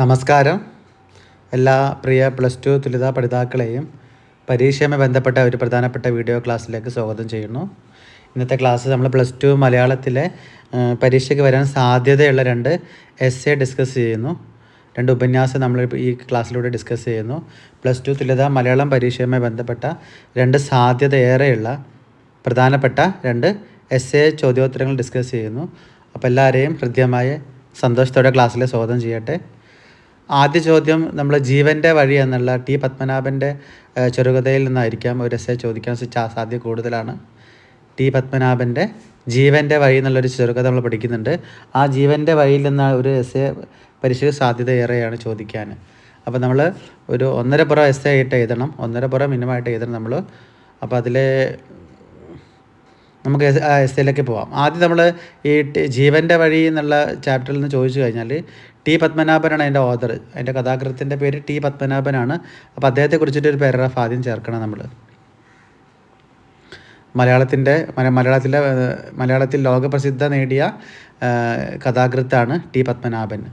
നമസ്കാരം. എല്ലാ പ്രിയ plus two തുലിത പഠിതാക്കളെയും പരീക്ഷയുമായി ബന്ധപ്പെട്ട ഒരു പ്രധാനപ്പെട്ട വീഡിയോ ക്ലാസ്സിലേക്ക് സ്വാഗതം ചെയ്യുന്നു. ഇന്നത്തെ ക്ലാസ് നമ്മൾ പ്ലസ് ടു മലയാളത്തിലെ പരീക്ഷയ്ക്ക് വരാൻ സാധ്യതയുള്ള രണ്ട് എസ് എ ഡിസ്കസ് ചെയ്യുന്നു. രണ്ട് ഉപന്യാസം നമ്മൾ ഈ ക്ലാസ്സിലൂടെ ഡിസ്കസ് ചെയ്യുന്നു. പ്ലസ് ടു തുല്യത മലയാളം പരീക്ഷയുമായി ബന്ധപ്പെട്ട രണ്ട് സാധ്യത ഏറെയുള്ള പ്രധാനപ്പെട്ട രണ്ട് എസ് എ ചോദ്യോത്തരങ്ങൾ ഡിസ്കസ് ചെയ്യുന്നു. അപ്പോൾ എല്ലാവരെയും ഹൃദ്യമായ സന്തോഷത്തോടെ ക്ലാസ്സിലെ സ്വാഗതം ചെയ്യട്ടെ. ആദ്യ ചോദ്യം നമ്മൾ ജീവന്റെ വഴി എന്നുള്ള ടി പത്മനാഭന്റെ ചെറുകഥയിൽ നിന്നായിരിക്കാം ഒരു എസ് ചോദിക്കാൻ സാധ്യത കൂടുതലാണ്. ടി പത്മനാഭന്റെ ജീവന്റെ വഴി എന്നുള്ളൊരു ചെറുകഥ നമ്മൾ പഠിക്കുന്നുണ്ട്. ആ ജീവന്റെ വഴിയിൽ നിന്ന് ഒരു എസ് എ പരീക്ഷയ്ക്ക് സാധ്യത ഏറെയാണ് ചോദിക്കാൻ. അപ്പോൾ നമ്മൾ ഒരു ഒന്നര പുറം എസ് എ ആയിട്ട് എഴുതണം. ഒന്നര പുറം മിനിമം ആയിട്ട് എഴുതണം നമ്മൾ അപ്പോൾ അതിൽ നമുക്ക് എസ് എയിലേക്ക് പോവാം. ആദ്യം നമ്മൾ ഈ ജീവന്റെ വഴി എന്നുള്ള ചാപ്റ്ററിൽ നിന്ന് ചോദിച്ചു കഴിഞ്ഞാൽ ടി പത്മനാഭനാണ് അതിന്റെ ഓദർ അതിന്റെ കഥാകൃത്തിന്റെ പേര് ടി പത്മനാഭനാണ്. അപ്പോൾ അദ്ദേഹത്തെ കുറിച്ചിട്ട് ഒരു പാരഗ്രാഫ് ആദ്യം ചേർക്കണം നമ്മൾ. മലയാളത്തിന്റെ മല- മലയാളത്തിലെ മലയാളത്തിൽ ലോകപ്രസിദ്ധ നേടിയ കഥാകൃത്താണ് ടി പത്മനാഭൻ.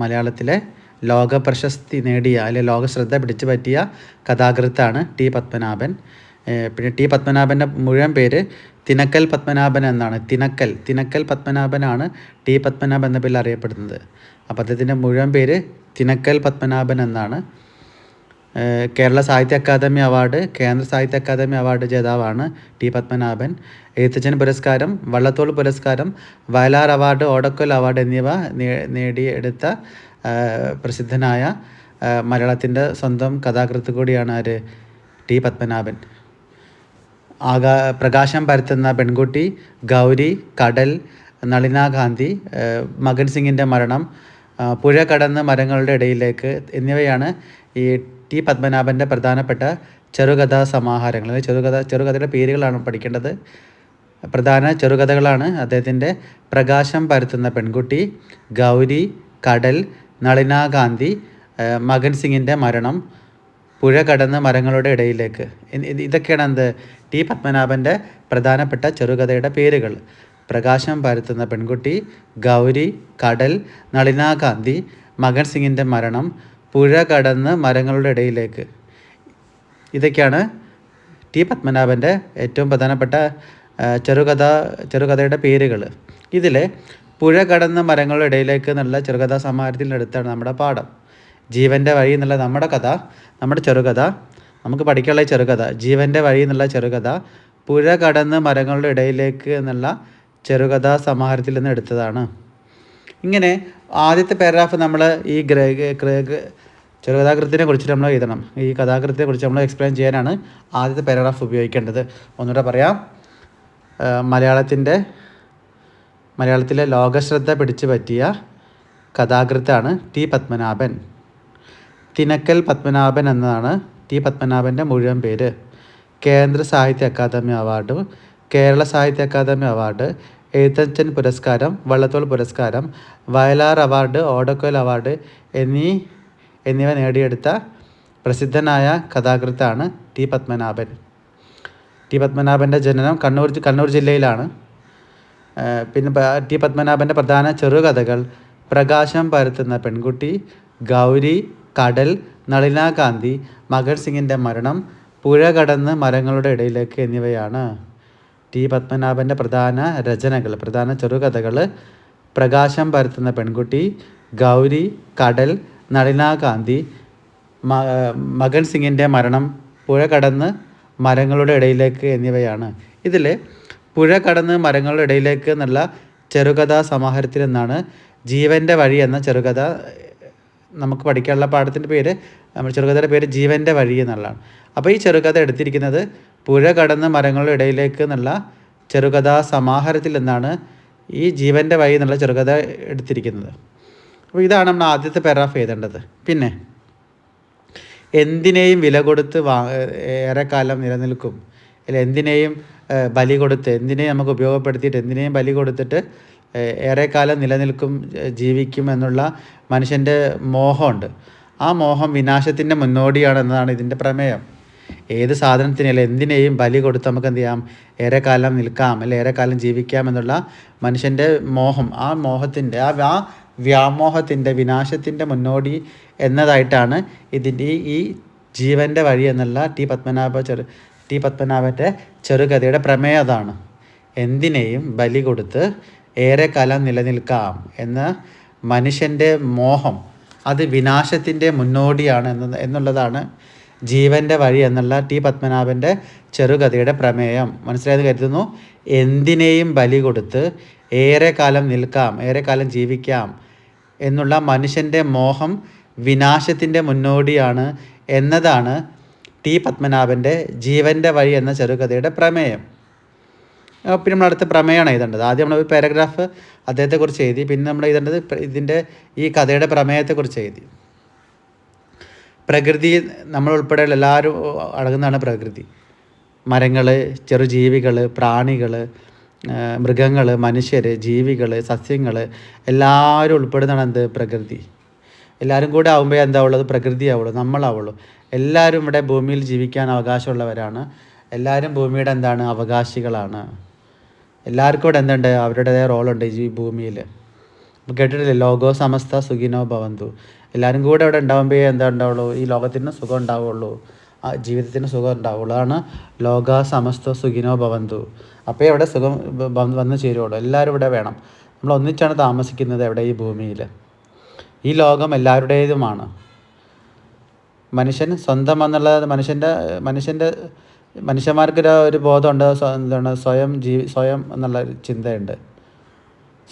മലയാളത്തിലെ ലോക പ്രശസ്തി നേടിയ അല്ലെങ്കിൽ ലോക ശ്രദ്ധ പിടിച്ചു പറ്റിയ കഥാകൃത്താണ് ടി പത്മനാഭൻ. പിന്നെ ടി പത്മനാഭന്റെ മുഴുവൻ പേര് തിനക്കൽ പത്മനാഭൻ എന്നാണ്. തിനക്കൽ. തിനക്കൽ പത്മനാഭനാണ് ടി പത്മനാഭൻ എന്ന പേരിൽ അറിയപ്പെടുന്നത്. അപ്പോൾ അദ്ദേഹത്തിന്റെ മുഴുവൻ പേര് തിനക്കൽ പത്മനാഭൻ എന്നാണ്. കേരള സാഹിത്യ academy award Kendra Sahitya academy award ജേതാവാണ് ടി പത്മനാഭൻ. എഴുത്തച്ഛൻ പുരസ്കാരം വള്ളത്തോൾ പുരസ്കാരം വയലാർ അവാർഡ് ഓടക്കൽ അവാർഡ് എന്നിവ നേടിയെടുത്ത പ്രസിദ്ധനായ മലയാളത്തിന്റെ സ്വന്തം കഥാകൃത്ത് കൂടിയാണ് ആര്? ടി പത്മനാഭൻ. ആകാ പ്രകാശം പരത്തുന്ന പെൺകുട്ടി ഗൗരി കടൽ നളിന ഗാന്ധി മകൻ സിംഗിന്റെ മരണം പുഴ കടന്ന് മരങ്ങളുടെ ഇടയിലേക്ക് എന്നിവയാണ് ഈ ടി പത്മനാഭന്റെ പ്രധാനപ്പെട്ട ചെറുകഥാ സമാഹാരങ്ങൾ. ചെറുകഥ ചെറുകഥയുടെ പേരുകളാണ് പഠിക്കേണ്ടത്. പ്രധാന ചെറുകഥകളാണ് അദ്ദേഹത്തിന്റെ പ്രകാശം പരത്തുന്ന പെൺകുട്ടി ഗൗരി കടൽ നളിന ഗാന്ധി മകൻ സിംഗിന്റെ മരണം പുഴ കടന്ന് മരങ്ങളുടെ ഇടയിലേക്ക്. ഇതൊക്കെയാണ് എന്ത് ടി പത്മനാഭന്റെ പ്രധാനപ്പെട്ട ചെറുകഥയുടെ പേരുകൾ. പ്രകാശം പരത്തുന്ന പെൺകുട്ടി ഗൗരി കടൽ നളിനാകാന്തി മകൻ സിംഗിന്റെ മരണം പുഴ കടന്ന് മരങ്ങളുടെ ഇടയിലേക്ക്. ഇതൊക്കെയാണ് ടി പത്മനാഭന്റെ ഏറ്റവും പ്രധാനപ്പെട്ട ചെറുകഥ ചെറുകഥയുടെ പേരുകൾ. ഇതിൽ പുഴ കടന്ന് മരങ്ങളുടെ ഇടയിലേക്ക് എന്നുള്ള ചെറുകഥാ സമാഹാരത്തിനടുത്താണ് നമ്മുടെ പാഠം. ജീവന്റെ വഴി എന്നുള്ള നമ്മുടെ കഥ നമ്മുടെ ചെറുകഥ. നമുക്ക് പഠിക്കാനുള്ള ചെറുകഥ ജീവന്റെ വഴി എന്നുള്ള ചെറുകഥ പുഴ കടന്ന് മരങ്ങളുടെ ഇടയിലേക്ക് എന്നുള്ള ചെറുകഥാ സമാഹാരത്തിൽ നിന്ന് എടുത്തതാണ്. ഇങ്ങനെ ആദ്യത്തെ പാരഗ്രാഫ് നമ്മൾ ഈ ചെറുകഥാകൃത്തിനെ കുറിച്ച് നമ്മൾ എഴുതണം. ഈ കഥാകൃത്തിനെ കുറിച്ച് നമ്മൾ എക്സ്പ്ലെയിൻ ചെയ്യാനാണ് ആദ്യത്തെ പാരഗ്രാഫ് ഉപയോഗിക്കേണ്ടത്. ഒന്നുകൂടെ പറയാം. മലയാളത്തിന്റെ മലയാളത്തിലെ ലോകശ്രദ്ധ പിടിച്ചു പറ്റിയ കഥാകൃത്താണ് ടി പത്മനാഭൻ. തിനക്കൽ പത്മനാഭൻ എന്നതാണ് ടി പത്മനാഭന്റെ മുഴുവൻ പേര് കേന്ദ്ര സാഹിത്യ അക്കാദമി അവാർഡ് കേരള സാഹിത്യ അക്കാദമി അവാർഡ് എഴുത്തച്ഛൻ പുരസ്കാരം വള്ളത്തോൾ പുരസ്കാരം വയലാർ അവാർഡ് ഓടക്കോൽ അവാർഡ് എന്നീ എന്നിവ നേടിയെടുത്ത പ്രസിദ്ധനായ കഥാകൃത്താണ് ടി പത്മനാഭൻ. ടി പത്മനാഭന്റെ ജനനം കണ്ണൂർ കണ്ണൂർ ജില്ലയിലാണ്. പിന്നെ ടി പത്മനാഭന്റെ പ്രധാന ചെറുകഥകൾ പ്രകാശം പരത്തുന്ന പെൺകുട്ടി ഗൗരി കടൽ നളിന മകൻ സിംഗിന്റെ മരണം പുഴ കടന്ന് മരങ്ങളുടെ ഇടയിലേക്ക് എന്നിവയാണ്. ടി. പത്മനാഭന്റെ പ്രധാന രചനകൾ പ്രധാന ചെറുകഥകൾ. പ്രകാശം പരത്തുന്ന പെൺകുട്ടി ഗൗരി കടൽ നളിനാകാന്തി മകൻ സിംഗിന്റെ മരണം പുഴ കടന്ന് മരങ്ങളുടെ ഇടയിലേക്ക് എന്നിവയാണ്. ഇതിൽ പുഴ കടന്ന് മരങ്ങളുടെ ഇടയിലേക്ക് എന്നുള്ള ചെറുകഥാ സമാഹാരത്തിൽ നിന്നാണ് ജീവന്റെ വഴി എന്ന ചെറുകഥ. നമുക്ക് പഠിക്കാനുള്ള പാഠത്തിന്റെ പേര് നമ്മുടെ ചെറുകഥയുടെ പേര് ജീവന്റെ വഴി എന്നുള്ളതാണ്. അപ്പോൾ ഈ ചെറുകഥ എടുത്തിരിക്കുന്നത് പുഴ കടന്ന് മരങ്ങളുടെ ഇടയിലേക്ക് എന്നുള്ള ചെറുകഥാ സമാഹാരത്തിൽ നിന്നാണ് ഈ ജീവന്റെ വഴി എന്നുള്ള ചെറുകഥ എടുത്തിരിക്കുന്നത്. അപ്പോൾ ഇതാണ് നമ്മൾ ആദ്യത്തെ പാരാഗ്രാഫ് എഴുതേണ്ടത്. പിന്നെ എന്തിനേയും വില കൊടുത്ത് വാ ഏറെക്കാലം നിലനിൽക്കും. അല്ല എന്തിനേയും ബലി കൊടുത്ത് എന്തിനേയും നമുക്ക് ഉപയോഗപ്പെടുത്തിയിട്ട് എന്തിനേയും ബലി കൊടുത്തിട്ട് ഏറെക്കാലം നിലനിൽക്കും ജീവിക്കും എന്നുള്ള മനുഷ്യന്റെ മോഹമുണ്ട്. ആ മോഹം വിനാശത്തിന്റെ മുന്നോടിയാണെന്നതാണ് ഇതിന്റെ പ്രമേയം. ഏത് സാധനത്തിനല്ല എന്തിനേയും ബലി കൊടുത്ത് നമുക്ക് എന്ത് ചെയ്യാം? ഏറെക്കാലം നിൽക്കാം അല്ലെ? ഏറെക്കാലം ജീവിക്കാം എന്നുള്ള മനുഷ്യന്റെ മോഹം. ആ മോഹത്തിന്റെ ആ ആ വ്യാമോഹത്തിന്റെ വിനാശത്തിന്റെ മുന്നോടി എന്നതായിട്ടാണ് ഇതിന്റെ ഈ ജീവന്റെ വഴി എന്നുള്ള ടി പത്മനാഭ ചെറു ടി പത്മനാഭന്റെ ചെറുകഥയുടെ പ്രമേയം അതാണ്. എന്തിനേയും ബലി കൊടുത്ത് ഏറെക്കാലം നിലനിൽക്കാം എന്ന മനുഷ്യന്റെ മോഹം അത് വിനാശത്തിന്റെ മുന്നോടിയാണ് എന്ന എന്നുള്ളതാണ് ജീവന്റെ വഴി എന്നുള്ള ടി പത്മനാഭന്റെ ചെറുകഥയുടെ പ്രമേയം. മനസ്സിലായത് കരുതുന്നു? എന്തിനേയും ബലി കൊടുത്ത് കാലം നിൽക്കാം ഏറെ കാലം ജീവിക്കാം എന്നുള്ള മനുഷ്യന്റെ മോഹം വിനാശത്തിന്റെ മുന്നോടിയാണ് എന്നതാണ് ടി പത്മനാഭന്റെ ജീവന്റെ വഴി എന്ന ചെറുകഥയുടെ പ്രമേയം. പിന്നെ നമ്മൾ അടുത്ത പ്രമേയമാണ് എഴുതേണ്ടത്. ആദ്യം നമ്മൾ ഒരു പാരഗ്രാഫ് അദ്ദേഹത്തെക്കുറിച്ച് എഴുതി പിന്നെ നമ്മൾ എഴുതേണ്ടത് ഇതിന്റെ ഈ കഥയുടെ പ്രമേയത്തെക്കുറിച്ച് എഴുതി. പ്രകൃതി നമ്മൾ ഉൾപ്പെടെയുള്ള എല്ലാവരും അടങ്ങുന്നതാണ് പ്രകൃതി. മരങ്ങൾ ചെറുജീവികൾ പ്രാണികൾ മൃഗങ്ങൾ മനുഷ്യർ ജീവികൾ സസ്യങ്ങൾ എല്ലാവരും ഉൾപ്പെടുന്നതാണ് എന്ത്? പ്രകൃതി. എല്ലാവരും കൂടെ ആകുമ്പോൾ എന്താ ഉള്ളത്? പ്രകൃതിയാവുള്ളൂ നമ്മളാവുള്ളൂ. എല്ലാവരും ഇവിടെ ഭൂമിയിൽ ജീവിക്കാൻ അവകാശമുള്ളവരാണ്. എല്ലാവരും ഭൂമിയുടെ എന്താണ്? അവകാശികളാണ്. എല്ലാവർക്കും ഇവിടെ എന്തുണ്ട്? അവരുടേതായ റോളുണ്ട് ഈ ഭൂമിയിൽ. നമുക്ക് കേട്ടിട്ടില്ലേ? ലോകോ സമസ്ത സുഖിനോ ഭവന്തു. എല്ലാവരും കൂടെ ഇവിടെ ഉണ്ടാകുമ്പോൾ എന്താ ഉണ്ടാവുള്ളൂ? ഈ ലോകത്തിന് സുഖം ഉണ്ടാവുള്ളൂ. ആ ജീവിതത്തിന് സുഖം ഉണ്ടാവുള്ളൂ. അതാണ് ലോക സമസ്ത സുഖിനോ ഭവന്തു. അപ്പോൾ ഇവിടെ സുഖം വന്ന് ചേരുള്ളൂ എല്ലാവരും ഇവിടെ വേണം. നമ്മൾ ഒന്നിച്ചാണ് താമസിക്കുന്നത് എവിടെ? ഈ ഭൂമിയിൽ. ഈ ലോകം എല്ലാവരുടേതുമാണ്. മനുഷ്യൻ സ്വന്തം എന്നുള്ളത് മനുഷ്യന്റെ മനുഷ്യന്റെ മനുഷ്യന്മാർക്കൊരു ഒരു ബോധമുണ്ട് എന്താണ് സ്വയം ജീവി സ്വയം എന്നുള്ള ചിന്തയുണ്ട്.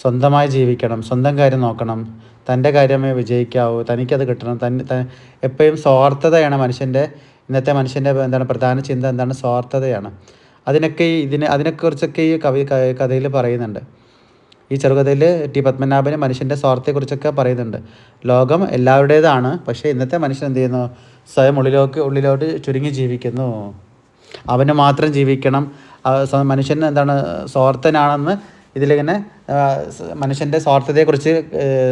സ്വന്തമായി ജീവിക്കണം സ്വന്തം കാര്യം നോക്കണം. തന്റെ കാര്യമേ വിജയിക്കാവൂ തനിക്കത് കിട്ടണം. തൻ എപ്പോഴും സ്വാർത്ഥതയാണ് മനുഷ്യന്റെ ഇന്നത്തെ മനുഷ്യന്റെ എന്താണ് പ്രധാന ചിന്ത എന്താണ് സ്വാർത്ഥതയാണ്. അതിനൊക്കെ ഇതിനെ അതിനെക്കുറിച്ചൊക്കെ ഈ കവി കഥയിൽ പറയുന്നുണ്ട്. ഈ ചെറുകഥയിൽ ടി പത്മനാഭന് മനുഷ്യന്റെ സ്വാർത്ഥയെക്കുറിച്ചൊക്കെ പറയുന്നുണ്ട്. ലോകം എല്ലാവരുടേതാണ് പക്ഷേ ഇന്നത്തെ മനുഷ്യൻ എന്ത് ചെയ്യുന്നു? സ്വയം ഉള്ളിലേക്ക് ഉള്ളിലോട്ട് ചുരുങ്ങി ജീവിക്കുന്നു. അവന് മാത്രം ജീവിക്കണം. മനുഷ്യൻ എന്താണ് സ്വാർത്ഥനാണെന്ന് ഇതിലിങ്ങനെ മനുഷ്യന്റെ സ്വാർത്ഥതയെക്കുറിച്ച്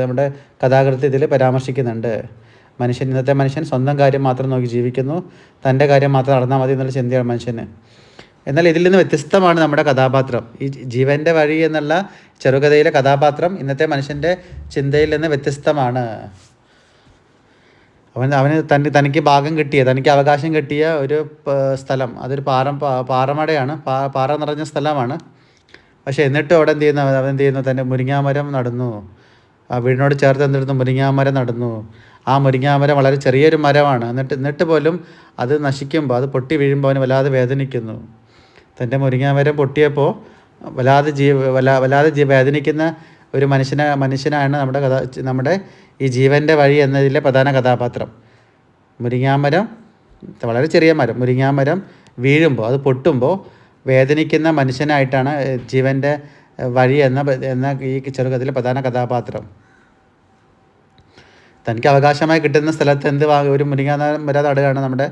നമ്മുടെ കഥാകൃത്ത് ഇതിൽ പരാമർശിക്കുന്നുണ്ട്. മനുഷ്യൻ ഇന്നത്തെ മനുഷ്യൻ സ്വന്തം കാര്യം മാത്രം നോക്കി ജീവിക്കുന്നു. തന്റെ കാര്യം മാത്രം നടന്നാൽ മതി എന്നുള്ള ചിന്തയാണ് മനുഷ്യന്. എന്നാൽ ഇതിൽ നിന്ന് വ്യത്യസ്തമാണ് നമ്മുടെ കഥാപാത്രം. ഈ ജീവന്റെ വഴി എന്നുള്ള ചെറുകഥയിലെ കഥാപാത്രം ഇന്നത്തെ മനുഷ്യന്റെ ചിന്തയിൽ നിന്ന് വ്യത്യസ്തമാണ്. അവൻ അവന് തന്റെ തനിക്ക് ഭാഗം കിട്ടിയ തനിക്ക് അവകാശം കിട്ടിയ ഒരു സ്ഥലം. അതൊരു പാറ പാറമടയാണ്. പാറ നിറഞ്ഞ സ്ഥലമാണ്. പക്ഷേ എന്നിട്ടും അവിടെ എന്ത് ചെയ്യുന്നു? അവൻ എന്ത് ചെയ്യുന്നു? തന്റെ മുരിങ്ങാമരം നടന്നു. ആ വീടിനോട് ചേർത്ത് എന്തെടുത്തു? മുരിങ്ങാമരം നടന്നു. ആ മുരിങ്ങാമരം വളരെ ചെറിയൊരു മരമാണ്. എന്നിട്ട് എന്നിട്ട് പോലും അത് നശിക്കുമ്പോൾ അത് പൊട്ടി വീഴുമ്പോൾ അവന് വല്ലാതെ വേദനിക്കുന്നു. തന്റെ മുരിങ്ങാമരം പൊട്ടിയപ്പോൾ വല്ലാതെ ജീവ വല്ലാ വല്ലാതെ ജീ വേദനിക്കുന്ന ഒരു മനുഷ്യനെ മനുഷ്യനാണ് നമ്മുടെ കഥ നമ്മുടെ ഈ ജീവന്റെ വഴി എന്നതിലെ പ്രധാന കഥാപാത്രം. മുരിങ്ങാമരം വളരെ ചെറിയ മരം മുരിങ്ങാമരം വീഴുമ്പോൾ അത് പൊട്ടുമ്പോൾ വേദനിക്കുന്ന മനുഷ്യനായിട്ടാണ് ജീവന്റെ വഴി എന്ന എന്ന ഈ ചെറുകഥയിലെ പ്രധാന കഥാപാത്രം. തനിക്ക് അവകാശമായി കിട്ടുന്ന സ്ഥലത്ത് എന്ത് വാങ്ങി ഒരു മുരിങ്ങ മരം നടുകയാണ് നമ്മുടെ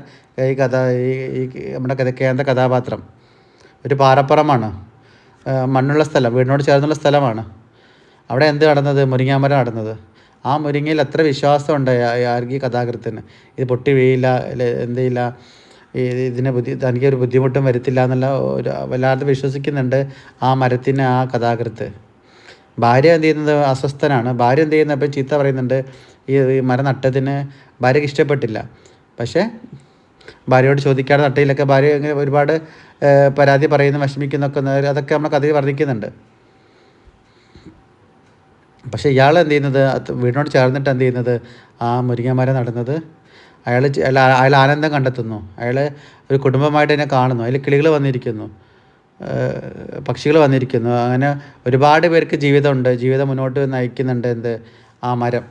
ഈ കഥ ഈ നമ്മുടെ കേന്ദ്ര കഥാപാത്രം. ഒരു പാറപ്പുറമാണ് മണ്ണുള്ള സ്ഥലം വീടിനോട് ചേർന്നുള്ള സ്ഥലമാണ്. അവിടെ എന്ത് നടന്നത്? മുരിങ്ങാമരം നടന്നത്. ആ മുരിങ്ങയിൽ അത്ര വിശ്വാസമുണ്ട് ആർഗി കഥാകൃത്തിന്? ഇത് പൊട്ടി വീഴില്ല എന്ത് ചെയ്യില്ല ഇതിനെ ബുദ്ധി തനിക്കൊരു ബുദ്ധിമുട്ടും വരുത്തില്ല എന്നുള്ള ഒരു വല്ലാതെ വിശ്വസിക്കുന്നുണ്ട് ആ മരത്തിന് ആ കഥാകൃത്ത്. ഭാര്യ എന്ത് ചെയ്യുന്നത്? അസ്വസ്ഥനാണ്. ഭാര്യ എന്ത് ചെയ്യുന്നത് ഇപ്പം ചീത്ത പറയുന്നുണ്ട്. ഈ മരം നട്ടതിന് ഭാര്യയ്ക്ക് ഇഷ്ടപ്പെട്ടില്ല. പക്ഷേ ഭാര്യയോട് ചോദിക്കാതെ നട്ടയിലൊക്കെ ഭാര്യ ഇങ്ങനെ ഒരുപാട് പരാതി പറയുന്നു വിഷമിക്കുന്നൊക്കെ അതൊക്കെ നമ്മൾ കഥയിൽ വർണിക്കുന്നുണ്ട്. പക്ഷേ ഇയാൾ എന്ത് ചെയ്യുന്നത്? വീടിനോട് ചേർന്നിട്ട് എന്ത് ചെയ്യുന്നത്? ആ മുരിങ്ങമരം നടുന്നത്. അയാൾ അയാൾ അയാൾ ആനന്ദം കണ്ടെത്തുന്നു. അയാൾ ഒരു കുടുംബമായിട്ട് എന്നെ കാണുന്നു. അതിൽ കിളികൾ വന്നിരിക്കുന്നു. പക്ഷികൾ വന്നിരിക്കുന്നു. അങ്ങനെ ഒരുപാട് പേർക്ക് ജീവിതമുണ്ട്. ജീവിതം മുന്നോട്ട് നയിക്കുന്നുണ്ട് എന്ത്? ആ മരം.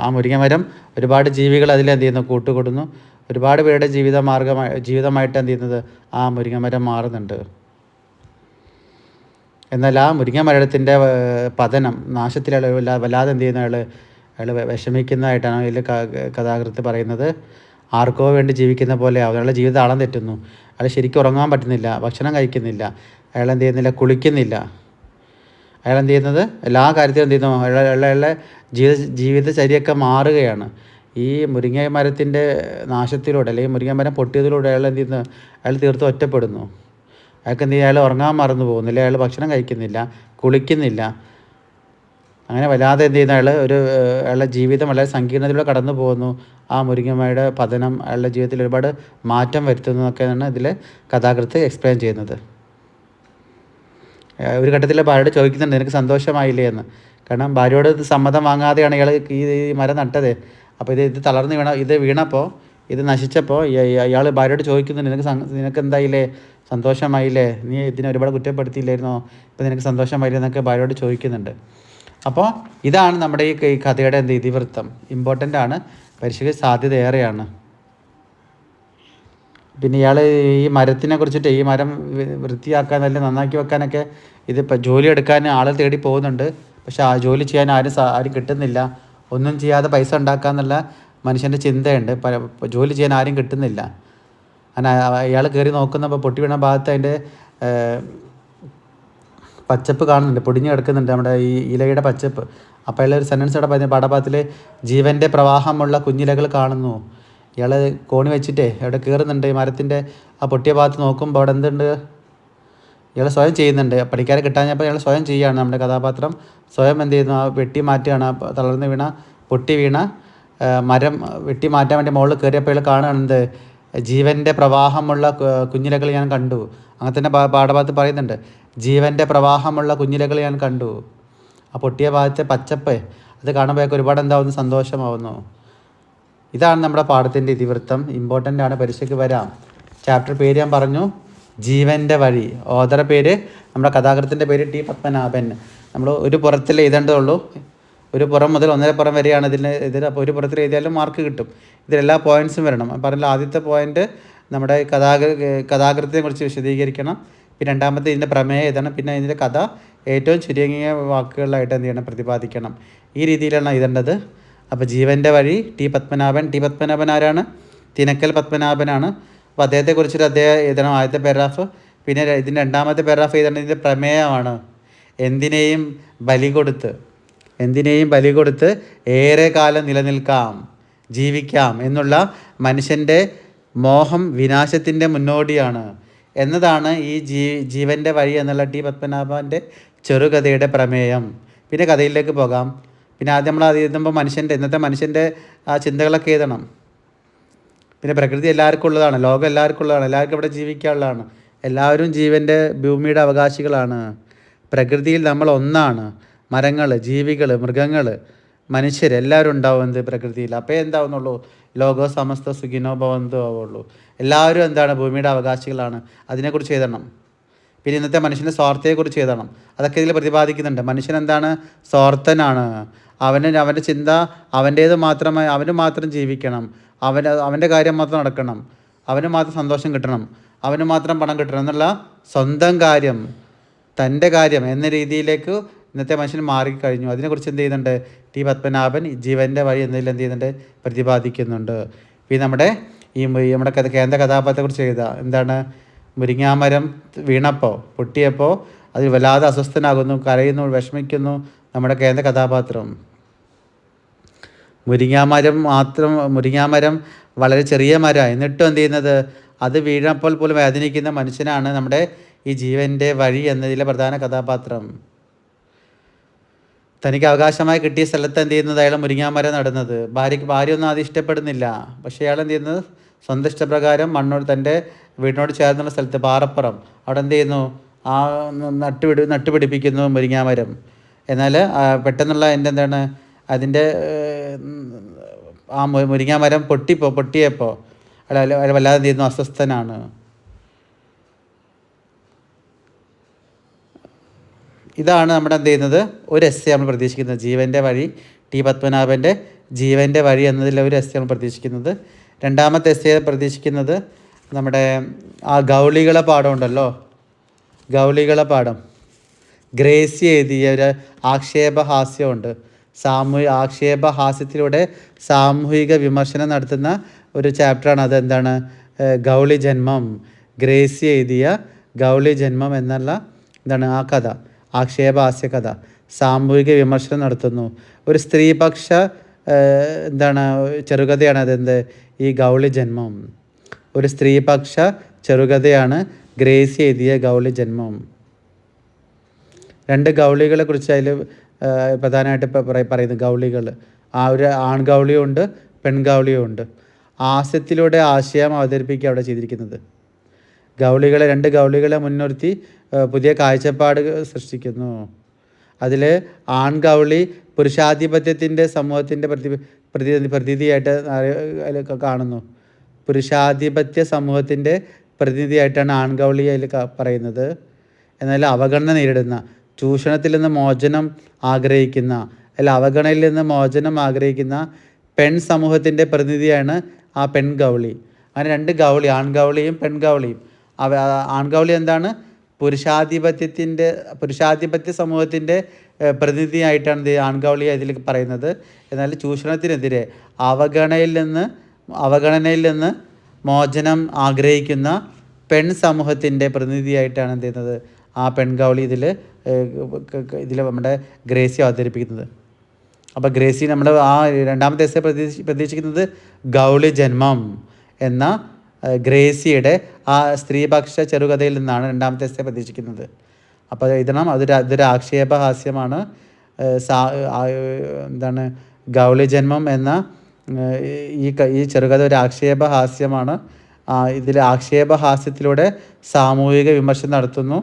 ആ മുരിങ്ങ മരം ഒരുപാട് ജീവികൾ അതിൽ എന്ത് ചെയ്യുന്നു? കൂട്ടുകൂടുന്നു. ഒരുപാട് പേരുടെ ജീവിത മാർഗമായി ജീവിതമായിട്ട് എന്ത് ചെയ്യുന്നത്? ആ മുരിങ്ങ മരം മാറുന്നുണ്ട്. എന്നാൽ ആ മുരിങ്ങ മരത്തിന്റെ പതനം നാശത്തിലുള്ള അയാൾ വല്ലാതെ എന്ത് ചെയ്യുന്ന? അയാൾ അയാൾ വിഷമിക്കുന്നതായിട്ടാണ് അതിൽ കഥാകൃത്ത് പറയുന്നത്. ആർക്കോ വേണ്ടി ജീവിക്കുന്ന പോലെ. അയാളുടെ ജീവിതം ആളം തെറ്റുന്നു. അയാൾ ശരിക്കും ഉറങ്ങാൻ പറ്റുന്നില്ല ഭക്ഷണം കഴിക്കുന്നില്ല അയാൾ എന്ത് ചെയ്യുന്നില്ല കുളിക്കുന്നില്ല. അയാൾ എന്ത് ചെയ്യുന്നത്? എല്ലാ കാര്യത്തിലും എന്ത് ചെയ്യുന്നു? അയാൾ അയാളുടെ ജീവിത ജീവിതചര്യയൊക്കെ മാറുകയാണ്. ഈ മുരിങ്ങ മരത്തിന്റെ നാശത്തിലൂടെ അല്ലെങ്കിൽ മുരിങ്ങ മരം പൊട്ടിയതിലൂടെ അയാൾ എന്ത് ചെയ്യുന്നു? അയാൾ തീർത്തും ഒറ്റപ്പെടുന്നു. അയാൾക്ക് എന്ത് അയാൾ ഉറങ്ങാൻ മറന്നു പോകുന്നില്ല. അയാൾ ഭക്ഷണം കഴിക്കുന്നില്ല കുളിക്കുന്നില്ല. അങ്ങനെ വല്ലാതെ എന്ത് ചെയ്യുന്ന? അയാൾ ഒരു അയാളുടെ ജീവിതം വളരെ സങ്കീർണതയിലൂടെ കടന്നു പോകുന്നു. ആ മുരിങ്ങമ്മയുടെ പതനം അയാളുടെ ജീവിതത്തിൽ ഒരുപാട് മാറ്റം വരുത്തുന്നു എന്നൊക്കെയാണ് ഇതിൽ കഥാകൃത്ത് എക്സ്പ്ലെയിൻ ചെയ്യുന്നത്. ഒരു ഘട്ടത്തിൽ ഭാര്യയോട് ചോദിക്കുന്നുണ്ട് നിനക്ക് സന്തോഷമായില്ലേ എന്ന്? കാരണം ഭാര്യയോട് ഇത് സമ്മതം വാങ്ങാതെയാണ് ഇയാൾ ഈ മരം നട്ടത്. അപ്പോൾ ഇത് ഇത് തളർന്ന് വീണ ഇത് വീണപ്പോൾ ഇത് നശിച്ചപ്പോൾ ഇയാൾ ഭാര്യയോട് ചോദിക്കുന്നുണ്ട് നിനക്ക് നിനക്ക് എന്തായില്ലേ? സന്തോഷമായില്ലേ? നീ ഇതിനെ ഒരുപാട് കുറ്റപ്പെടുത്തിയില്ലായിരുന്നോ? ഇപ്പം നിനക്ക് സന്തോഷമായില്ലേ എന്നൊക്കെ ഭാര്യയോട് ചോദിക്കുന്നുണ്ട്. അപ്പോൾ ഇതാണ് നമ്മുടെ ഈ കഥയുടെ എന്ത് ഇതിവൃത്തം. ഇമ്പോർട്ടന്റ് ആണ്. പരീക്ഷയ്ക്ക് സാധ്യത ഏറെയാണ് പിന്നെ ഇയാൾ ഈ മരത്തിനെ കുറിച്ചിട്ട് ഈ മരം വൃത്തിയാക്കാൻ അല്ലെങ്കിൽ നന്നാക്കി വെക്കാനൊക്കെ ഇതിപ്പോൾ ജോലി എടുക്കാൻ ആൾ തേടി പോകുന്നുണ്ട്. പക്ഷെ ആ ജോലി ചെയ്യാൻ ആരും ആരും കിട്ടുന്നില്ല. ഒന്നും ചെയ്യാതെ പൈസ ഉണ്ടാക്കാന്നുള്ള മനുഷ്യന്റെ ചിന്തയുണ്ട്. ജോലി ചെയ്യാൻ ആരും കിട്ടുന്നില്ല. അങ്ങനെ അയാൾ കയറി നോക്കുന്നപ്പോൾ പൊട്ടി വീണ ഭാഗത്ത് അതിന്റെ പച്ചപ്പ് കാണുന്നുണ്ട് പൊടിഞ്ഞു കിടക്കുന്നുണ്ട് നമ്മുടെ ഈ ഇലയുടെ പച്ചപ്പ്. അപ്പോൾ അയാൾ ഒരു സെന്റൻസ് അവിടെ പറഞ്ഞ പാഠഭാഗത്തിൽ ജീവന്റെ പ്രവാഹമുള്ള കുഞ്ഞിലകൾ കാണുന്നു. ഇയാൾ കോണി വെച്ചിട്ടേ അവിടെ കയറുന്നുണ്ട് ഈ മരത്തിന്റെ ആ പൊട്ടിയ ഭാഗത്ത് നോക്കുമ്പോൾ അവിടെ എന്തുണ്ട്? ഇയാൾ സ്വയം ചെയ്യുന്നുണ്ട്. പഠിക്കാരെ കിട്ടാഞ്ഞപ്പോൾ ഇയാൾ സ്വയം ചെയ്യുകയാണ്. നമ്മുടെ കഥാപാത്രം സ്വയം എന്ത് ചെയ്യുന്നു? ആ വെട്ടി മാറ്റുകയാണ്. തളർന്ന് വീണ പൊട്ടി വീണ മരം വെട്ടി മാറ്റാൻ വേണ്ടി മുകളിൽ കയറിയപ്പോൾ ഇയാൾ കാണുകയാണ് എന്ത് ജീവന്റെ പ്രവാഹമുള്ള കുഞ്ഞിലകൾ ഞാൻ കണ്ടു. അങ്ങനെ തന്നെ പാഠഭാഗത്ത് പറയുന്നുണ്ട്. ജീവന്റെ പ്രവാഹമുള്ള കുഞ്ഞിലകൾ ഞാൻ കണ്ടു. ആ പൊട്ടിയ ഭാഗത്തെ പച്ചപ്പ് അത് കാണുമ്പോഴേക്ക് ഒരുപാട് എന്താവുന്നു സന്തോഷമാവുന്നു. ഇതാണ് നമ്മുടെ പാഠത്തിന്റെ ഇതിവൃത്തം. ഇമ്പോർട്ടന്റ് ആണ്. പരീക്ഷയ്ക്ക് വരാം. ചാപ്റ്റർ പേര് ഞാൻ പറഞ്ഞു. ജീവന്റെ വഴി. ഓതറ പേര് നമ്മുടെ കഥാകൃത്തിന്റെ പേര് ടി പത്മനാഭൻ. നമ്മൾ ഒരു പുറത്തിൽ എഴുതേണ്ടതുള്ളൂ. ഒരു പുറം മുതൽ ഒന്നര പുറം വരെയാണ് ഇതിന് ഇതിൽ അപ്പോൾ ഒരു പുറത്തിൽ എഴുതിയാലും മാർക്ക് കിട്ടും. ഇതിലെല്ലാ പോയിന്റ്സും വരണം. പറഞ്ഞാൽ ആദ്യത്തെ പോയിന്റ് നമ്മുടെ കഥാകൃ കഥാകൃത്തിനെ കുറിച്ച് വിശദീകരിക്കണം. പിന്നെ രണ്ടാമത്തെ ഇതിന്റെ പ്രമേയം എഴുതണം. പിന്നെ ഇതിന്റെ കഥ ഏറ്റവും ചുരുങ്ങിയ വാക്കുകളിലായിട്ട് എന്ത് ചെയ്യണം? പ്രതിപാദിക്കണം. ഈ രീതിയിലാണ് എഴുതേണ്ടത്. അപ്പോൾ ജീവന്റെ വഴി ടി പത്മനാഭൻ. ടി പത്മനാഭൻ ആരാണ്? തിനക്കൽ പത്മനാഭനാണ്. അപ്പോൾ അദ്ദേഹത്തെക്കുറിച്ചൊരു അദ്ദേഹം എഴുതണം. ആദ്യത്തെ പാരഗ്രാഫ് പിന്നെ ഇതിന്റെ രണ്ടാമത്തെ പാരഗ്രാഫ് എഴുതേണ്ടത് ഇതിന്റെ പ്രമേയമാണ്. എന്തിനേയും ബലി കൊടുത്ത്. എന്തിനേയും ബലി കൊടുത്ത് ഏറെ കാലം നിലനിൽക്കാം ജീവിക്കാം എന്നുള്ള മനുഷ്യന്റെ മോഹം വിനാശത്തിന്റെ മുന്നോടിയാണ്. എന്നതാണ് ഈ ജീ ജീവന്റെ വഴി എന്നുള്ള ടി. പത്മനാഭന്റെ ചെറുകഥയുടെ പ്രമേയം. പിന്നെ കഥയിലേക്ക് പോകാം. പിന്നെ ആദ്യം നമ്മൾ അത് എഴുതുമ്പോൾ മനുഷ്യന്റെ ഇന്നത്തെ മനുഷ്യന്റെ ആ ചിന്തകളൊക്കെ എഴുതണം. പിന്നെ പ്രകൃതി എല്ലാവർക്കും ഉള്ളതാണ് ലോകം എല്ലാവർക്കും ഉള്ളതാണ് എല്ലാവർക്കും ഇവിടെ ജീവിക്കാനുള്ളതാണ്. എല്ലാവരും ജീവന്റെ ഭൂമിയുടെ അവകാശികളാണ്. പ്രകൃതിയിൽ നമ്മൾ ഒന്നാണ്. മരങ്ങൾ ജീവികൾ മൃഗങ്ങൾ മനുഷ്യർ എല്ലാവരും ഉണ്ടാവും എന്ത് പ്രകൃതിയിൽ. അപ്പോൾ എന്താവുന്നുള്ളൂ? ലോകോ സമസ്ത സുഖിനോ ഭവന്തോ ആവുള്ളൂ. എല്ലാവരും എന്താണ്? ഭൂമിയുടെ അവകാശികളാണ്. അതിനെക്കുറിച്ച് എഴുതണം. പിന്നെ ഇന്നത്തെ മനുഷ്യന്റെ സ്വാർത്ഥയെക്കുറിച്ച് എഴുതണം. അതൊക്കെ ഇതിൽ പ്രതിപാദിക്കുന്നുണ്ട്. മനുഷ്യൻ എന്താണ്? സ്വാർത്ഥനാണ്. അവന് അവന്റെ ചിന്ത അവന്റേത് മാത്രമായി അവന് മാത്രം ജീവിക്കണം. അവന് അവന്റെ കാര്യം മാത്രം നടക്കണം. അവന് മാത്രം സന്തോഷം കിട്ടണം. അവന് മാത്രം പണം കിട്ടണം. എന്നുള്ള സ്വന്തം കാര്യം തന്റെ കാര്യം എന്ന രീതിയിലേക്ക് ഇന്നത്തെ മനുഷ്യൻ മാറിക്കഴിഞ്ഞു. അതിനെക്കുറിച്ച് എന്ത് ചെയ്യുന്നുണ്ട്? ടി പത്മനാഭൻ ജീവന്റെ വഴി എന്നതിൽ എന്ത് ചെയ്യുന്നുണ്ട്? പ്രതിപാദിക്കുന്നുണ്ട്. ഈ നമ്മുടെ ഈ നമ്മുടെ കഥ കേന്ദ്ര കഥാപാത്രത്തെക്കുറിച്ച് എഴുതുക എന്താണ്? മുരിങ്ങാമരം വീണപ്പോൾ പൊട്ടിയപ്പോൾ അത് വല്ലാതെ അസ്വസ്ഥനാകുന്നു കരയുന്നു വിഷമിക്കുന്നു നമ്മുടെ കേന്ദ്ര കഥാപാത്രം. മുരിങ്ങാമരം മാത്രം മുരിങ്ങാമരം വളരെ ചെറിയ മരമാണ് എന്നിട്ടും എന്ത് ചെയ്യുന്നത്? അത് വീഴപ്പോൾ പോലും വേദനിക്കുന്ന മനുഷ്യനാണ് നമ്മുടെ ഈ ജീവന്റെ വഴി എന്നതിലെ പ്രധാന കഥാപാത്രം. തനിക്ക് അവകാശമായി കിട്ടിയ സ്ഥലത്ത് എന്ത് ചെയ്യുന്നത്? അയാൾ മുരിങ്ങാമരം നടുന്നത്. ഭാര്യയ്ക്ക് ഭാര്യ ഒന്നും അത് ഇഷ്ടപ്പെടുന്നില്ല. പക്ഷേ അയാൾ എന്ത് ചെയ്യുന്നത്? സ്വന്തം ഇഷ്ടപ്രകാരം മണ്ണോട് തന്റെ വീടിനോട് ചേർന്നുള്ള സ്ഥലത്ത് പാറപ്പുറം. അവിടെ എന്ത് ചെയ്യുന്നു? ആ നട്ടുപിടി നട്ടുപിടിപ്പിക്കുന്നു മുരിങ്ങാമരം. എന്നാൽ പെട്ടെന്നുള്ള എന്റെ എന്താണ്? അതിന്റെ ആ മുരിങ്ങാമരം പൊട്ടിപ്പോ പൊട്ടിയപ്പോൾ അയാൾ വല്ലാതെ എന്ത് ചെയ്യുന്നു? അസ്വസ്ഥനാണ്. ഇതാണ് നമ്മുടെ എന്ത് ചെയ്യുന്നത്? ഒരു എസ് നമ്മൾ പ്രതീക്ഷിക്കുന്നത്. ജീവന്റെ വഴി ടി പത്മനാഭന്റെ ജീവന്റെ വഴി എന്നതിൽ ഒരു എസ് നമ്മൾ പ്രതീക്ഷിക്കുന്നത്. രണ്ടാമത്തെ എസ് പ്രതീക്ഷിക്കുന്നത് നമ്മുടെ ആ ഗൗളികളെ പാഠം ഉണ്ടല്ലോ. ഗൗളികളെ പാഠം. ഗ്രേസി എഴുതിയ ഒരു ആക്ഷേപഹാസ്യമുണ്ട് സാമൂഹിക ആക്ഷേപഹാസ്യത്തിലൂടെ സാമൂഹിക വിമർശനം നടത്തുന്ന ഒരു ചാപ്റ്ററാണ്. അതെന്താണ്? ഗൗളി ജന്മം ഗ്രേസി എഴുതിയ ഗൗളി ജന്മം എന്നുള്ള എന്താണ്? ആ കഥ. ആക്ഷേപഹാസ്യ കഥ സാമൂഹിക വിമർശനം നടത്തുന്നു. ഒരു സ്ത്രീപക്ഷ എന്താണ് ചെറുകഥയാണ് അതെന്ത്? ഈ ഗൗളി ജന്മം. ഒരു സ്ത്രീപക്ഷ ചെറുകഥയാണ് ഗ്രേസി എഴുതിയ ഗൗളി ജന്മം. രണ്ട് ഗൗളികളെ കുറിച്ച് അതിൽ പ്രധാനമായിട്ട് പറയുന്നത് ഗൗളികൾ ആ ഒരു ആൺഗൗളിയും ഉണ്ട് പെൺഗൗളിയും ഉണ്ട്. ആസ്യത്തിലൂടെ ആശയം അവതരിപ്പിക്കുക അവിടെ ചെയ്തിരിക്കുന്നത്. ഗൗളികളെ രണ്ട് ഗൗളികളെ മുൻനിർത്തി പുതിയ കാഴ്ചപ്പാട് സൃഷ്ടിക്കുന്നു. അതിൽ ആൺഗൗളി പുരുഷാധിപത്യത്തിന്റെ സമൂഹത്തിന്റെ പ്രതി പ്രതി പ്രതിനിധിയായിട്ട് കാണുന്നു. പുരുഷാധിപത്യ സമൂഹത്തിന്റെ പ്രതിനിധിയായിട്ടാണ് ആൺഗൗളി അതിൽ പറയുന്നത്. എന്നാൽ അവഗണന നേരിടുന്ന ചൂഷണത്തിൽ നിന്ന് മോചനം ആഗ്രഹിക്കുന്ന അല്ല അവഗണനയിൽ നിന്ന് മോചനം ആഗ്രഹിക്കുന്ന പെൺ സമൂഹത്തിന്റെ പ്രതിനിധിയാണ് ആ പെൺഗൗളി. അങ്ങനെ രണ്ട് ഗൗളി ആൺഗൗളിയും പെൺഗൗളിയും. അവ ആൺകൗളി എന്താണ്? പുരുഷാധിപത്യത്തിന്റെ പുരുഷാധിപത്യ സമൂഹത്തിന്റെ പ്രതിനിധിയായിട്ടാണ് ഇത് ആൺഗൗളി ഇതിൽ പറയുന്നത്. എന്നാൽ ചൂഷണത്തിനെതിരെ അവഗണയിൽ നിന്ന് അവഗണനയിൽ നിന്ന് മോചനം ആഗ്രഹിക്കുന്ന പെൺ സമൂഹത്തിന്റെ പ്രതിനിധിയായിട്ടാണ് എന്ത് ചെയ്യുന്നത്? ആ പെൺകൗളി ഇതിൽ ഇതിൽ നമ്മുടെ ഗ്രേസി അവതരിപ്പിക്കുന്നത്. അപ്പോൾ ഗ്രേസി നമ്മുടെ ആ രണ്ടാമത്തെ എസ്സെ പ്രതീക്ഷ പ്രതീക്ഷിക്കുന്നത് ഗൗളി ജന്മം എന്ന ഗ്രേസിയുടെ ആ സ്ത്രീപക്ഷ ചെറുകഥയിൽ നിന്നാണ് രണ്ടാമത്തെ എസ്സെ പ്രതീക്ഷിക്കുന്നത്. അപ്പോൾ എഴുതണം അതൊരു അതൊരു ആക്ഷേപഹാസ്യമാണ് സാ എന്താണ് ഗൗളി ജന്മം എന്ന ഈ ഈ ചെറുകഥ ഒരു ആക്ഷേപഹാസ്യമാണ് ഇതിൽ ആക്ഷേപഹാസ്യത്തിലൂടെ സാമൂഹിക വിമർശനം നടത്തുന്നു.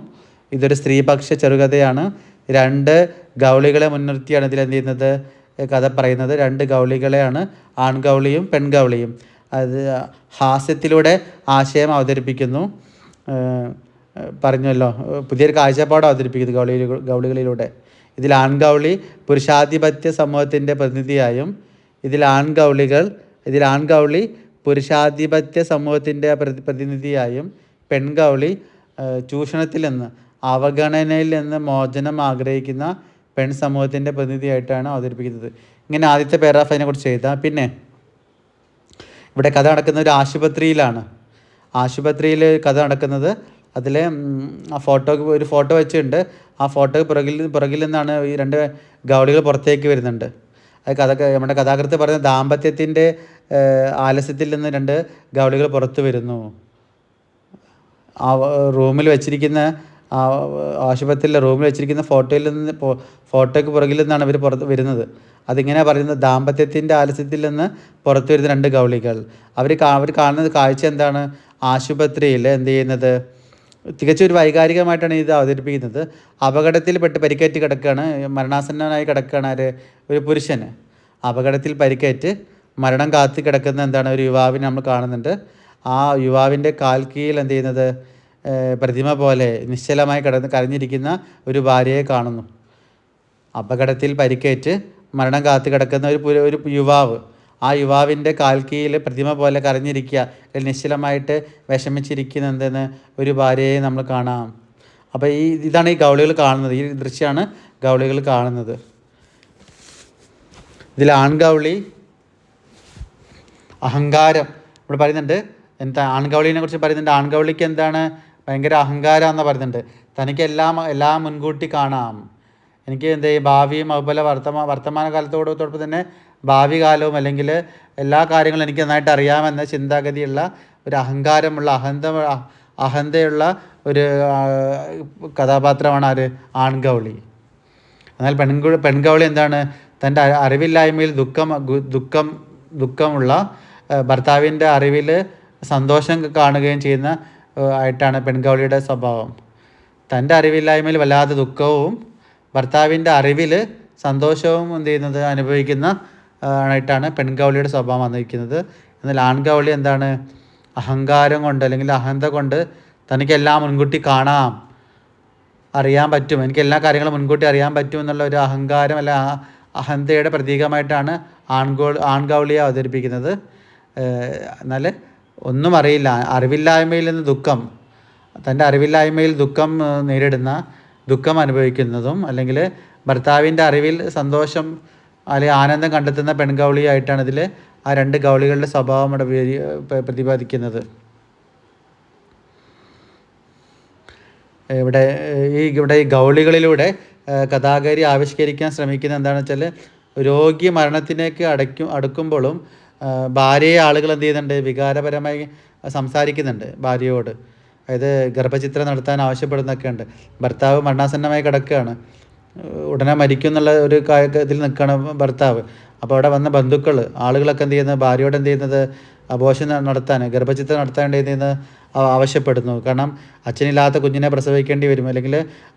ഇതൊരു സ്ത്രീപക്ഷ ചെറുകഥയാണ്. രണ്ട് ഗൗളികളെ മുൻനിർത്തിയാണ് ഇതിൽ എന്ത് ചെയ്യുന്നത്? കഥ പറയുന്നത്. രണ്ട് ഗൗളികളെയാണ് ആൺഗൗളിയും പെൺഗൗളിയും. അത് ഹാസ്യത്തിലൂടെ ആശയം അവതരിപ്പിക്കുന്നു. പറഞ്ഞല്ലോ പുതിയൊരു കാഴ്ചപ്പാട് അവതരിപ്പിക്കുന്നു ഗൗളി ഗൗളികളിലൂടെ. ഇതിൽ ആൺഗൗളി പുരുഷാധിപത്യ സമൂഹത്തിന്റെ പ്രതിനിധിയായും ഇതിൽ ആൺഗൗളികൾ ഇതിൽ ആൺഗൗളി പുരുഷാധിപത്യ സമൂഹത്തിന്റെ പ്രതിനിധിയായും പെൺഗൗളി ചൂഷണത്തിൽ നിന്ന് അവഗണനയിൽ നിന്ന് മോചനം ആഗ്രഹിക്കുന്ന പെൺ സമൂഹത്തിന്റെ പ്രതിനിധിയായിട്ടാണ് അവതരിപ്പിക്കുന്നത്. ഇങ്ങനെ ആദ്യത്തെ പാരാഗ്രാഫ് അതിനെക്കുറിച്ച് എഴുതാം. പിന്നെ ഇവിടെ കഥ നടക്കുന്ന ഒരു ആശുപത്രിയിലാണ്. ആശുപത്രിയിൽ കഥ നടക്കുന്നത് അതിൽ ആ ഫോട്ടോക്ക് ഒരു ഫോട്ടോ വെച്ചിട്ടുണ്ട്. ആ ഫോട്ടോ പുറകിൽ പുറകിൽ നിന്നാണ് ഈ രണ്ട് ഗൗളികൾ പുറത്തേക്ക് വരുന്നുണ്ട്. അത് കഥ നമ്മുടെ കഥാകൃത്ത് പറയുന്ന ദാമ്പത്യത്തിന്റെ ആലസ്യത്തിൽ നിന്ന് രണ്ട് ഗൗളികൾ പുറത്തു വരുന്നു. ആ റൂമിൽ വെച്ചിരിക്കുന്ന ആ ആശുപത്രിയിലെ റൂമിൽ വെച്ചിരിക്കുന്ന ഫോട്ടോയിൽ നിന്ന് ഫോട്ടോയ്ക്ക് പുറകിൽ നിന്നാണ് ഇവർ പുറത്ത് വരുന്നത്. അതിങ്ങനെ പറയുന്നത് ദാമ്പത്യത്തിന്റെ ആലസ്യത്തിൽ നിന്ന് പുറത്തു വരുന്ന രണ്ട് ഗൗളികൾ. അവർ അവർ കാണുന്നത് കാഴ്ച എന്താണ്? ആശുപത്രിയിൽ എന്ത് ചെയ്യുന്നത്? തികച്ചും ഒരു വൈകാരികമായിട്ടാണ് ഇത് അവതരിപ്പിക്കുന്നത്. അപകടത്തിൽ പെട്ട് പരിക്കേറ്റ് കിടക്കുകയാണ്. മരണാസന്നനായി കിടക്കുകയാണ് ആര്? ഒരു പുരുഷന്. അപകടത്തിൽ പരിക്കേറ്റ് മരണം കാത്തി കിടക്കുന്ന എന്താണ്? ഒരു യുവാവിനെ നമ്മൾ കാണുന്നുണ്ട്. ആ യുവാവിന്റെ കാൽ കീഴിൽ എന്ത് ചെയ്യുന്നത്? പ്രതിമ പോലെ നിശ്ചലമായി കിടന്ന് കരഞ്ഞിരിക്കുന്ന ഒരു ഭാര്യയെ കാണുന്നു. അപകടത്തിൽ പരിക്കേറ്റ് മരണം കാത്തു കിടക്കുന്ന ഒരു ഒരു യുവാവ്. ആ യുവാവിന്റെ കാൽക്കീയിൽ പ്രതിമ പോലെ കരഞ്ഞിരിക്കുക. നിശ്ചലമായിട്ട് വിഷമിച്ചിരിക്കുന്ന എന്തെന്ന് ഒരു ഭാര്യയെ നമ്മൾ കാണാം. അപ്പോൾ ഈ ഇതാണ് ഈ ഗൗളികൾ കാണുന്നത്. ഈ ദൃശ്യമാണ് ഗൗളികൾ കാണുന്നത്. ഇതിൽ ആൺഗൗളി അഹങ്കാരം. ഇവിടെ പറയുന്നുണ്ട് എന്താ ആൺഗൗളിനെ കുറിച്ച് പറയുന്നുണ്ട്. ആൺഗൗളിക്ക് എന്താണ് ഭയങ്കര അഹങ്കാരം എന്ന് പറയുന്നുണ്ട്. തനിക്ക് എല്ലാം എല്ലാം മുൻകൂട്ടി കാണാം. എനിക്ക് എന്ത് ചെയ്യും? ഭാവിയും അതുപോലെ വർത്തമാ വർത്തമാന കാലത്തോടൊപ്പം തന്നെ ഭാവി കാലവും അല്ലെങ്കിൽ എല്ലാ കാര്യങ്ങളും എനിക്ക് നന്നായിട്ട് അറിയാമെന്ന ചിന്താഗതിയുള്ള ഒരു അഹങ്കാരമുള്ള അഹന്ത അഹന്തയുള്ള ഒരു കഥാപാത്രമാണ് ആര്? ആൺഗൗളി. എന്നാൽ പെൺകു പെൺകൗളി എന്താണ്? തന്റെ അറിവില്ലായ്മയിൽ ദുഃഖം ദുഃഖം ദുഃഖമുള്ള ഭർത്താവിന്റെ അറിവിൽ സന്തോഷം കാണുകയും ചെയ്യുന്ന ആയിട്ടാണ് പെൺകൗളിയുടെ സ്വഭാവം. തന്റെ അറിവില്ലായ്മയിൽ വല്ലാതെ ദുഃഖവും ഭർത്താവിന്റെ അറിവിൽ സന്തോഷവും എന്ത് ചെയ്യുന്നത് അനുഭവിക്കുന്ന ആയിട്ടാണ് പെൺകൗളിയുടെ സ്വഭാവം വന്നിരിക്കുന്നത്. എന്നാൽ ആൺകൗളി എന്താണ്? അഹങ്കാരം കൊണ്ട് അല്ലെങ്കിൽ അഹന്ത കൊണ്ട് തനിക്കെല്ലാം മുൻകൂട്ടി കാണാം അറിയാൻ പറ്റും. എനിക്ക് എല്ലാ കാര്യങ്ങളും മുൻകൂട്ടി അറിയാൻ പറ്റും എന്നുള്ള ഒരു അഹങ്കാരം അല്ല അഹന്തയുടെ പ്രതീകമായിട്ടാണ് ആൺകോ ആൺകൗളിയെ അവതരിപ്പിക്കുന്നത്. എന്നാൽ ഒന്നും അറിയില്ല. അറിവില്ലായ്മയിൽ നിന്ന് ദുഃഖം തന്റെ അറിവില്ലായ്മയിൽ ദുഃഖം നേരിടുന്ന ദുഃഖം അനുഭവിക്കുന്നതും അല്ലെങ്കിൽ ഭർത്താവിന്റെ അറിവിൽ സന്തോഷം അല്ലെങ്കിൽ ആനന്ദം കണ്ടെത്തുന്ന പെൺകൗളിയായിട്ടാണ് ഇതിൽ ആ രണ്ട് ഗൗളികളുടെ സ്വഭാവം ഇവിടെ പ്രതിപാദിക്കുന്നത്. ഇവിടെ ഈ ഇവിടെ ഈ ഗൗളികളിലൂടെ കഥാകാരി ആവിഷ്കരിക്കാൻ ശ്രമിക്കുന്ന എന്താണെന്ന് വെച്ചാൽ രോഗി മരണത്തിലേക്ക് അടയ്ക്കും അടുക്കുമ്പോഴും ഭാര്യയെ ആളുകൾ എന്ത് ചെയ്യുന്നുണ്ട്? വികാരപരമായി സംസാരിക്കുന്നുണ്ട് ഭാര്യയോട്. അതായത് ഗർഭചിത്രം നടത്താൻ ആവശ്യപ്പെടുന്നൊക്കെ ഉണ്ട് ഭർത്താവ് മരണാസന്നമായി കിടക്കുകയാണ്. ഉടനെ മരിക്കും എന്നുള്ള ഒരു ഇതിൽ നിൽക്കുകയാണ് ഭർത്താവ്. അപ്പോൾ അവിടെ വന്ന ബന്ധുക്കൾ ആളുകളൊക്കെ എന്ത് ചെയ്യുന്നത് ഭാര്യയോട് എന്ത് ചെയ്യുന്നത്? അബോഷൻ നടത്താൻ ഗർഭചിത്രം നടത്താൻ വേണ്ടി എന്ത് ആവശ്യപ്പെടുന്നു. കാരണം അച്ഛനില്ലാത്ത കുഞ്ഞിനെ പ്രസവിക്കേണ്ടി വരും. അല്ലെങ്കിൽ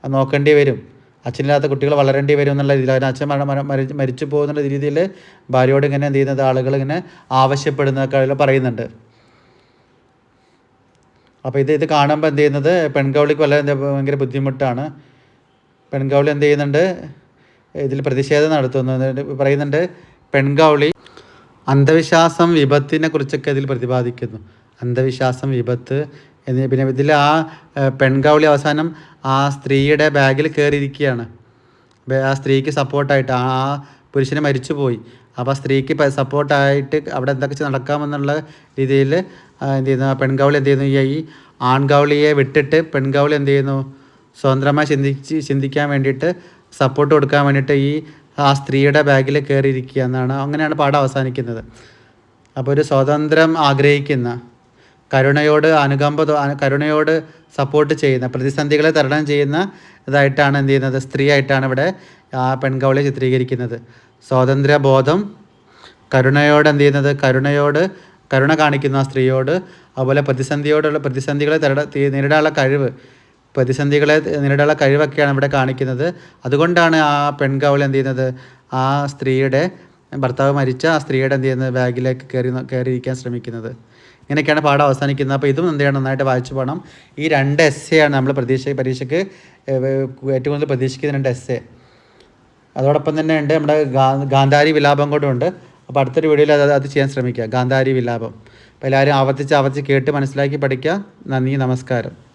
നോക്കേണ്ടി വരും. അച്ഛനില്ലാത്ത കുട്ടികൾ വളരേണ്ടി വരും എന്നുള്ള രീതിയിൽ അതിന് അച്ഛൻ മരണ മരിച്ചു പോകുന്ന രീതിയിൽ ഭാര്യയോട് ഇങ്ങനെ എന്ത് ചെയ്യുന്നത്? ആളുകൾ ഇങ്ങനെ ആവശ്യപ്പെടുന്ന ആവശ്യപ്പെടുന്നതൊക്കെ പറയുന്നുണ്ട്. അപ്പോൾ ഇത് ഇത് കാണുമ്പോൾ എന്ത് ചെയ്യുന്നത്? പെൺകൗളിക്ക് വളരെ ഭയങ്കര ബുദ്ധിമുട്ടാണ്. പെൺകൗളി എന്ത് ചെയ്യുന്നുണ്ട്? ഇതിൽ പ്രതിഷേധം നടത്തുന്നു. പറയുന്നുണ്ട് പെൺകൗളി അന്ധവിശ്വാസം വിപത്തിനെ കുറിച്ചൊക്കെ ഇതിൽ പ്രതിപാദിക്കുന്നു. അന്ധവിശ്വാസം വിപത്ത് എന്നീ പിന്നെ ഇതിൽ ആ പെൺകൗളി അവസാനം ആ സ്ത്രീയുടെ ബാഗിൽ കയറിയിരിക്കുകയാണ് ആ സ്ത്രീക്ക് സപ്പോർട്ടായിട്ട് ആ പുരുഷന് മരിച്ചുപോയി. അപ്പോൾ ആ സ്ത്രീക്ക് സപ്പോർട്ടായിട്ട് അവിടെ എന്തൊക്കെ നടക്കാമെന്നുള്ള രീതിയിൽ എന്ത് ചെയ്യുന്നു? ആ പെൺകൗളി എന്ത് ചെയ്യുന്നു? ഈ- ആൺകവളിയെ വിട്ടിട്ട് പെൺകവളി എന്ത് ചെയ്യുന്നു? സ്വതന്ത്രമായി ചിന്തിച്ച് ചിന്തിക്കാൻ വേണ്ടിയിട്ട് സപ്പോർട്ട് കൊടുക്കാൻ വേണ്ടിയിട്ട് ഈ ആ സ്ത്രീയുടെ ബാഗിൽ കയറിയിരിക്കുക എന്നാണ്. അങ്ങനെയാണ് പാഠം അവസാനിക്കുന്നത്. അപ്പോൾ ഒരു സ്വാതന്ത്ര്യം ആഗ്രഹിക്കുന്ന കരുണയോട് അനുകമ്പ കരുണയോട് സപ്പോർട്ട് ചെയ്യുന്ന പ്രതിസന്ധികളെ തരണം ചെയ്യുന്ന ഇതായിട്ടാണ് എന്ത് ചെയ്യുന്നത്? സ്ത്രീ ആയിട്ടാണ് ഇവിടെ ആ പെൺകവളെ ചിത്രീകരിക്കുന്നത്. സ്വാതന്ത്ര്യ ബോധം കരുണയോട് എന്ത് ചെയ്യുന്നത്? കരുണയോട് കരുണ കാണിക്കുന്ന സ്ത്രീയോട് അതുപോലെ പ്രതിസന്ധിയോടുള്ള പ്രതിസന്ധികളെ തരട നേരിടാനുള്ള കഴിവ് പ്രതിസന്ധികളെ നേരിടാനുള്ള കഴിവൊക്കെയാണ് ഇവിടെ കാണിക്കുന്നത്. അതുകൊണ്ടാണ് ആ പെൺകവൾ എന്ത് ചെയ്യുന്നത്? ആ സ്ത്രീയുടെ ഭർത്താവ് മരിച്ച ആ സ്ത്രീയുടെ എന്ത് ചെയ്യുന്നത്? ബാഗിലേക്ക് കയറി കയറിയിരിക്കാൻ ശ്രമിക്കുന്നത്. ഇങ്ങനെയൊക്കെയാണ് പാഠം അവസാനിക്കുന്നത്. അപ്പോൾ ഇതും എന്ത് ചെയ്യണം? നന്നായിട്ട് വായിച്ചു പോകണം. ഈ രണ്ട് എസ് ആണ് നമ്മൾ പ്രതീക്ഷ പരീക്ഷയ്ക്ക് ഏറ്റവും കൂടുതൽ പ്രതീക്ഷിക്കുന്ന രണ്ട് എസ് അതോടൊപ്പം തന്നെ ഉണ്ട് നമ്മുടെ ഗാന്ധാരി വിലാപം കൂടെ ഉണ്ട്. അപ്പോൾ അടുത്തൊരു വീഡിയോയിൽ അത് അത് ചെയ്യാൻ ശ്രമിക്കുക. ഗാന്ധാരി വിലാപം. അപ്പോൾ എല്ലാവരും ആവർത്തിച്ച് ആവർത്തിച്ച് കേട്ട് മനസ്സിലാക്കി പഠിക്കുക. നന്ദി നമസ്കാരം.